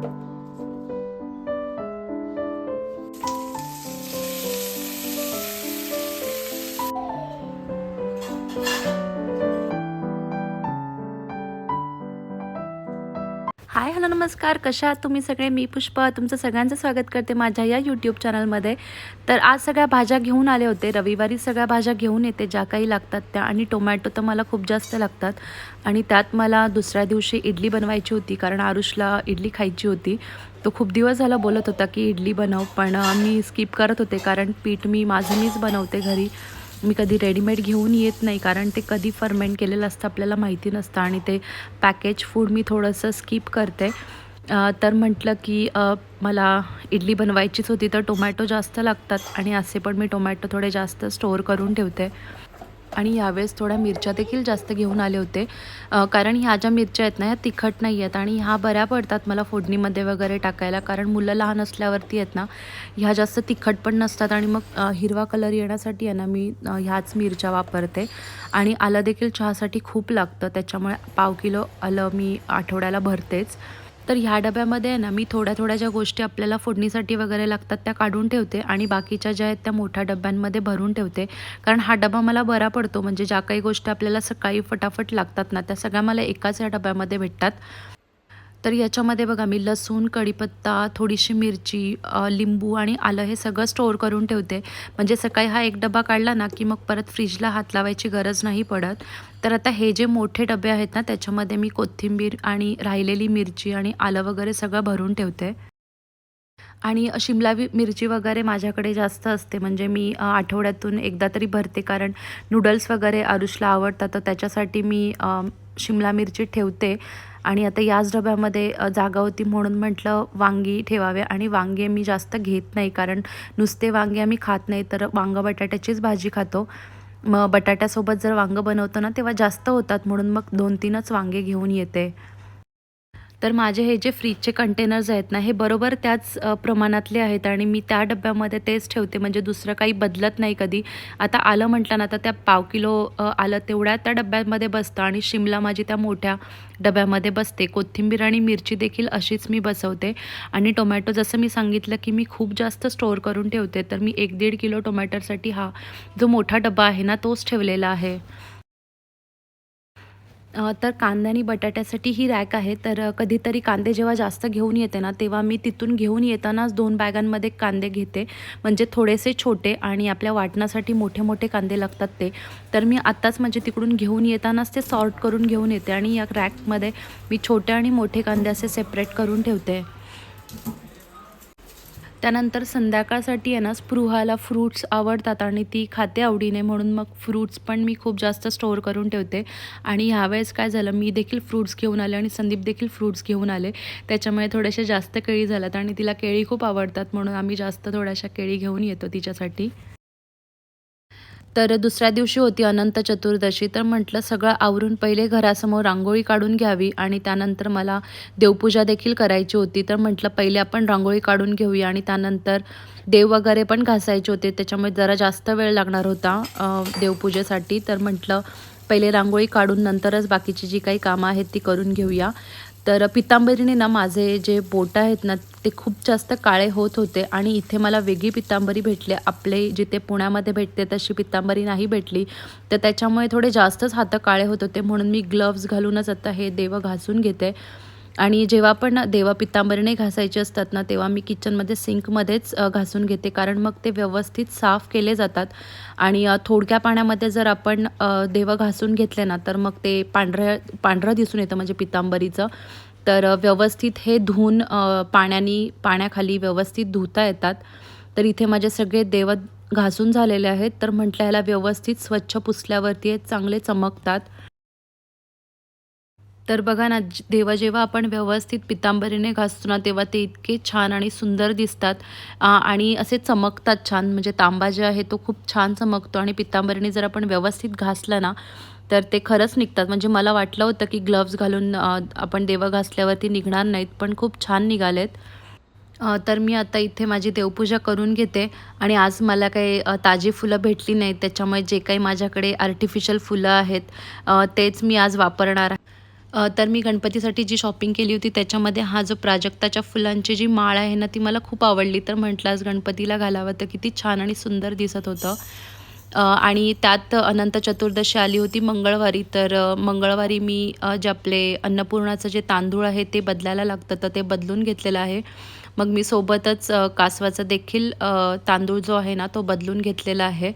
हाय नमस्कार कशा आहात तुम्ही सगळे? मी पुष्पा तुमचं सगळ्यांचं स्वागत करते माझ्या या यूट्यूब चॅनलमध्ये तर आज सगळ्या भाज्या घेऊन आले होते. रविवारी सगळ्या भाज्या घेऊन येते ज्या काही लागतात त्या. आणि टोमॅटो तर मला खूप जास्त लागतात. आणि त्यात मला दुसऱ्या दिवशी इडली बनवायची होती कारण आरुषला इडली खायची होती. तो खूप दिवस झाला बोलत होता की इडली बनव पण मी स्किप करत होते कारण पीठ मी माझं मीच बनवते घरी. मी कधी रेडीमेड घेऊन येत नाही कारण ते कधी फर्मेंट केलेलं असतं आपल्याला माहिती नसतं आणि ते पॅकेज फूड मी थोडंसं स्किप करते. तर म्हटलं की मला इडली बनवायचीच होती तर टोमॅटो जास्त लागतात आणि असे पण मी टोमॅटो थोडे जास्त स्टोअर करून ठेवते. आणि यावेळेस थोड्या मिरच्या देखील जास्त घेऊन आले होते. कारण ह्या ज्या मिरच्या आहेत ना ह्या तिखट नाही आहेत आणि ह्या बऱ्या पडतात मला फोडणीमध्ये वगैरे टाकायला. कारण मुलं लहान असल्यावरती आहेत ना ह्या जास्त तिखट पण नसतात आणि मग हिरवा कलर येण्यासाठी आहे ना मी ह्याच मिरच्या वापरते. आणि आलं देखील चहासाठी खूप लागतं त्याच्यामुळे पाव किलो आलं मी आठवड्याला भरतेच. तर ह्या डब्यामध्ये आहे ना मी थोड्या थोड्या ज्या गोष्टी आपल्याला फोडणीसाठी वगैरे लागतात त्या काढून ठेवते आणि बाकीच्या ज्या आहेत त्या मोठ्या डब्यांमध्ये भरून ठेवते. कारण हा डबा मला बरा पडतो म्हणजे ज्या काही गोष्टी आपल्याला सकाळी फटाफट लागतात ना त्या सगळ्या मला एकाच या डब्यामध्ये भेटतात. तर याच्यामध्ये बघा मी लसूण कढीपत्ता थोडीशी मिरची लिंबू आणि आलं हे सगळं स्टोअर करून ठेवते. म्हणजे सकाळी हा एक डबा काढला ना की मग परत फ्रीजला हात लावायची गरज नाही पडत. तर आता हे जे मोठे डबे आहेत ना त्याच्यामध्ये मी कोथिंबीर आणि राहिलेली मिरची आणि आलं वगैरे सगळं भरून ठेवते. आणि शिमला मिरची वगैरे माझ्याकडे जास्त असते. म्हणजे मी आठवड्यातून एकदा तरी भरते. कारण नूडल्स वगैरे आरुषला आवडतात. तर त्याच्यासाठी मी शिमला मिरची ठेवते. आणि आता याच डब्यामध्ये जागा होती म्हणून म्हटलं वांगी ठेवावे. आणि वांगे मी जास्त घेत नाही कारण नुसते वांगे आम्ही खात नाही तर वांगं बटाट्याचीच भाजी खातो. मग बटाट्यासोबत जर वांगं बनवतो ना तेव्हा जास्त होतात म्हणून मग दोन तीनच वांगे घेऊन येते. तर माझे हे जे फ्रीजचे कंटेनर्स आहेत ना हे बरोबर त्याच प्रमाणातले आहेत आणि मी त्या डब्यामध्ये तेच ठेवते. म्हणजे दुसरं काही बदलत नाही कधी. आता आलं म्हटलं ना तर त्या पाव किलो आलं तेवढ्या त्या डब्यामध्ये बसतं आणि शिमला माझी त्या मोठ्या डब्यामध्ये बसते. कोथिंबीर आणि मिरची देखील अशीच मी बसवते. आणि टोमॅटो जसं मी सांगितलं की मी खूप जास्त स्टोअर करून ठेवते तर मी एक दीड किलो टोमॅटोसाठी हा जो मोठा डबा आहे ना तोच ठेवलेला आहे. तर कांदा आणि बटाट्यासाठी ही रॅक आहे. तर कधीतरी कांदे जेव्हा जास्त घेऊन येते ना तेव्हा मी तिथून घेऊन येतानाच दोन बॅगांमध्ये कांदे घेते. म्हणजे थोडेसे छोटे आणि आपल्या वाटणासाठी मोठे मोठे कांदे लागतात ते. तर मी आत्ताच म्हणजे तिकडून घेऊन येतानाच ते सॉर्ट करून घेऊन येते आणि या रॅकमध्ये मी छोटे आणि मोठे कांदे असे सेपरेट करून ठेवते. त्यानंतर संध्याकाळसाठी आहे ना स्पृहाला फ्रूट्स आवडतात आणि ती खाते आवडीने म्हणून मग फ्रूट्स पण मी खूप जास्त स्टोअर करून ठेवते. आणि ह्यावेळेस काय झालं मी देखील फ्रूट्स घेऊन आले आणि संदीप देखील फ्रूट्स घेऊन आले. त्याच्यामुळे थोड्याशा जास्त केळी झाल्यात आणि तिला केळी खूप आवडतात म्हणून आम्ही जास्त थोड्याशा केळी घेऊन येतो तिच्यासाठी. तर दुसऱ्या दिवशी होती अनंत चतुर्दशी. तर म्हटलं सगळं आवरून पहिले घरासमोर रांगोळी काढून घ्यावी आणि त्यानंतर मला देवपूजा देखील करायची होती. तर म्हटलं पहिले आपण रांगोळी काढून घेऊया आणि त्यानंतर देव वगैरे पण घासायचे होते. त्याच्यामुळे जरा जास्त वेळ लागणार होता देवपूजेसाठी. तर म्हटलं पहिले रांगोळी काढून नंतरच बाकीची जी काही कामं आहेत ती करून घेऊया. तर पितांबरीने ना माझे जे बोट आहेत ना ते खूप जास्त काळे होत होते आणि इथे मला वेगळी पितांबरी भेटली. आपले जिथे पुण्यामध्ये भेटते तशी पितांबरी नाही भेटली. तर त्याच्यामुळे थोडे जास्तच हातं काळे होत होते म्हणून मी ग्लव्ज घालूनच आता हे देव घासून घेते. आणि जेव्हा पण देवा पितांबरीने घासायचे असतात ना तेव्हा मी किचनमध्ये सिंकमध्येच घासून घेते. कारण मग ते व्यवस्थित साफ केले जातात. आणि थोडक्या पाण्यामध्ये जर आपण देवं घासून घेतले ना तर मग ते पांढऱ्या पांढरं दिसून येतं म्हणजे पितांबरीचं. तर व्यवस्थित हे धुवून पाण्याने पाण्याखाली व्यवस्थित धुता येतात. तर इथे माझे सगळे देव घासून झालेले आहेत. तर म्हटलं ह्याला व्यवस्थित स्वच्छ पुसल्यावरती चांगले चमकतात. तर बघा ना देवा जेव्हा आपण व्यवस्थित पितांबरीने घासतो ना तेव्हा ते इतके छान आणि सुंदर दिसतात. आणि असे चमकतात छान. म्हणजे तांबा जे आहे तो खूप छान चमकतो आणि पितांबरीने जर आपण व्यवस्थित घासलं ना तर ते खरंच निघतात. म्हणजे मला वाटलं होतं की ग्लव्ज घालून आपण देवा घासल्यावरती निघणार नाहीत पण खूप छान निघालेत. तर मी आता इथे माझी देवपूजा करून घेते. आणि आज मला काही ताजी फुलं भेटली नाहीत. त्याच्यामुळे जे काही माझ्याकडे आर्टिफिशियल फुलं आहेत तेच मी आज वापरणार आहे. तर मी गणपतीसाठी जी शॉपिंग केली होती त्याच्यामध्ये हा जो प्राजक्ताच्या फुलांची जी माळ आहे ना ती मला खूप आवडली. तर म्हटलं आज गणपतीला घालावं तर किती छान आणि सुंदर दिसत होतं. आणि त्यात अनंत चतुर्दशी आली होती मंगळवारी तर मंगळवारी मी जे आपले अन्नपूर्णाचं जे तांदूळ आहे ते बदलायला लागतं तर ते बदलून घेतलेलं आहे. मग मी सोबतच कासवाचा देखील तांदूळ जो आहे ना तो बदलून घेतलेला आहे.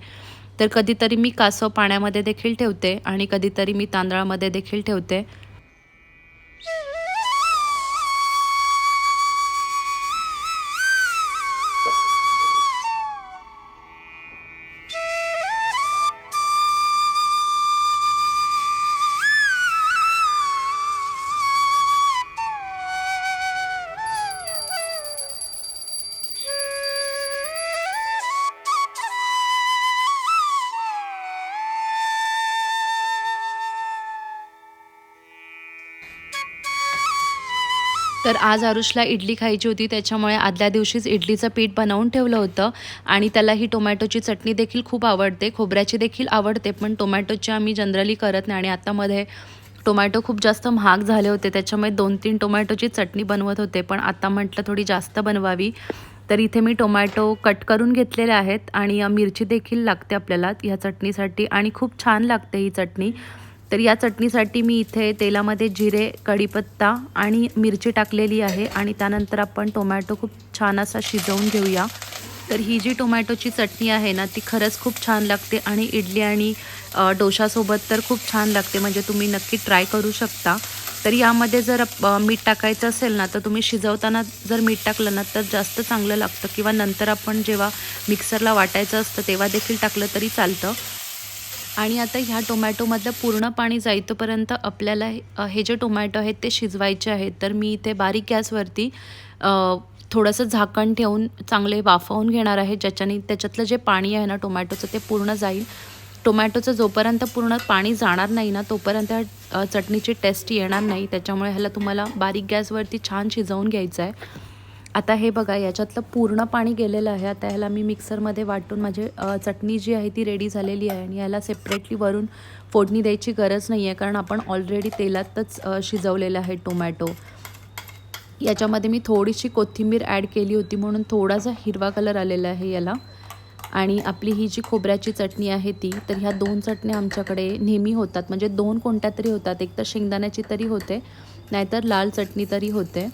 तर कधीतरी मी कासव पाण्यामध्ये देखील ठेवते आणि कधीतरी मी तांदळामध्ये देखील ठेवते. Oops. तर आज आरुषला इडली खायची होती त्याच्यामुळे आदल्या दिवशीच इडलीचं पीठ बनवून ठेवलं होतं. आणि त्याला ही टोमॅटोची चटणी देखील खूप आवडते खोबऱ्याची देखील आवडते पण टोमॅटोची आम्ही जनरली करत नाही. आणि आतामध्ये टोमॅटो खूप जास्त महाग झाले होते त्याच्यामुळे दोन तीन टोमॅटोची चटणी बनवत होते पण आता म्हटलं थोडी जास्त बनवावी. तर इथे मी टोमॅटो कट करून घेतलेले आहेत आणि मिरची देखील लागते आपल्याला ह्या चटणीसाठी आणि खूप छान लागते ही चटणी. तर या चटणीसाठी मी इथे तेलामध्ये जिरे कढीपत्ता आणि मिरची टाकलेली आहे आणि त्यानंतर आपण टोमॅटो खूप छान असा शिजवून घेऊया. तर ही जी टोमॅटोची चटणी आहे ना ती खरंच खूप छान लागते आणि इडली आणि डोशासोबत तर खूप छान लागते म्हणजे तुम्ही नक्की ट्राय करू शकता. तर यामध्ये जर मीठ टाकायचं असेल ना तर तुम्ही शिजवताना जर मीठ टाकलं ना तर जास्त चांगलं लागतं किंवा नंतर आपण जेव्हा मिक्सरला वाटायचं असतं तेव्हा देखील टाकलं तरी चालतं. आणि आता ह्या टोमॅटोमधलं पूर्ण पाणी जाईतोपर्यंत आपल्याला हे- जे टोमॅटो आहेत ते शिजवायचे आहेत. तर मी इथे बारीक गॅसवरती थोडंसं झाकण ठेवून चांगले वाफवून घेणार आहे ज्याच्याने त्याच्यातलं जे पाणी आहे ना टोमॅटोचं ते पूर्ण जाईल. टोमॅटोचं जोपर्यंत पूर्ण पाणी जाणार नाही ना तोपर्यंत ह्या, चटणीची टेस्ट येणार नाही. त्याच्यामुळे ह्याला तुम्हाला बारीक गॅसवरती छान शिजवून घ्यायचं आहे. आता हे बघा याच्यातलं पूर्ण पाणी गेलेलं आहे. आता ह्याला मी मिक्सरमध्ये वाटून माझे चटणी जी आहे ती रेडी झालेली आहे आणि याला सेपरेटली वरून फोडणी द्यायची गरज नाही आहे कारण आपण ऑलरेडी तेलातच शिजवलेलं आहे टोमॅटो याच्यामध्ये मी थोडीशी कोथिंबीर ॲड केली होती म्हणून थोडासा हिरवा कलर आलेला आहे याला. आणि आपली ही जी खोबऱ्याची चटणी आहे ती तर ह्या दोन चटण्या आमच्याकडे नेहमी होतात. म्हणजे दोन कोणत्या तरी होतात. एक तर शेंगदाण्याची तरी होते नाहीतर लाल चटणी तरी होते.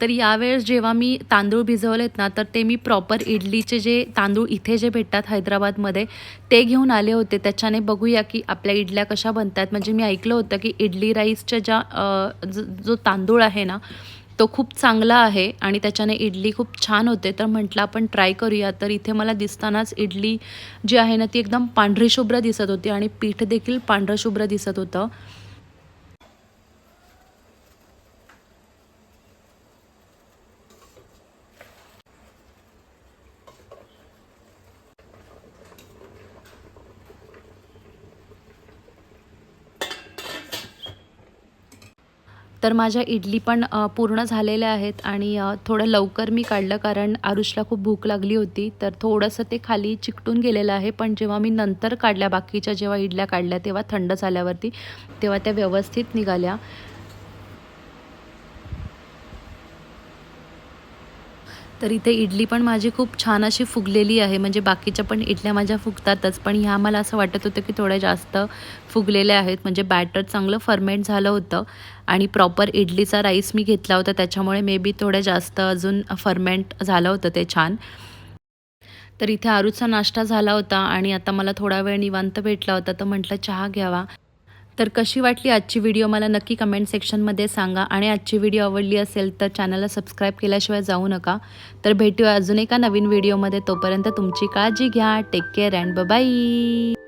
तर यावेळेस जेव्हा मी तांदूळ भिजवलेत ना तर ते मी प्रॉपर इडलीचे जे तांदूळ इथे जे भेटतात हैदराबादमध्ये ते घेऊन आले होते. त्याच्याने बघूया की आपल्या इडल्या कशा बनतात. म्हणजे मी ऐकलं होतं की इडली राईसच्या ज्या जो तांदूळ आहे ना तो खूप चांगला आहे आणि त्याच्याने इडली खूप छान होते. तर म्हटलं आपण ट्राय करूया. तर इथे मला दिसतानाच इडली जी आहे ना ती एकदम पांढरी शुभ्र दिसत होती आणि पीठ देखील पांढरं शुभ्र दिसत होतं. तर माझ्या इडली पण पूर्ण झालेल्या आहेत आणि थोडं लवकर मी काढलं कारण आरुषला खूप भूक लागली होती. तर थोडंसं ते खाली चिकटून गेलेलं आहे. पण जेव्हा मी नंतर काढल्या बाकीच्या जेव्हा इडल्या काढल्या तेव्हा थंड झाल्यावरती तेव्हा त्या व्यवस्थित निघाल्या. तर इथे इडली पण माझी खूप छान अशी फुगलेली आहे. म्हणजे बाकीच्या पण इडल्या माझ्या फुगतातच. पण ह्या मला असं वाटत होतं की थोड्या जास्त फुगलेल्या आहेत. म्हणजे बॅटर चांगलं फर्मेंट झालं होतं आणि प्रॉपर इडलीचा राईस मी घेतला होता. त्याच्यामुळे मे बी थोड्या जास्त अजून फर्मेंट झालं होतं ते छान. तर इथे आरूचा नाश्ता झाला होता आणि आता मला थोडा वेळ निवांत भेटला होता. तर म्हटलं चहा घ्यावा. तर कशी वाटली आजची व्हिडिओ मला नक्की कमेंट सेक्शनमध्ये सांगा. आणि आजची व्हिडिओ आवडली असेल तर चॅनलला सबस्क्राईब केल्याशिवाय जाऊ नका. तर भेटूया अजून एका नवीन व्हिडिओमध्ये तोपर्यंत तुमची काळजी घ्या. Take care and bye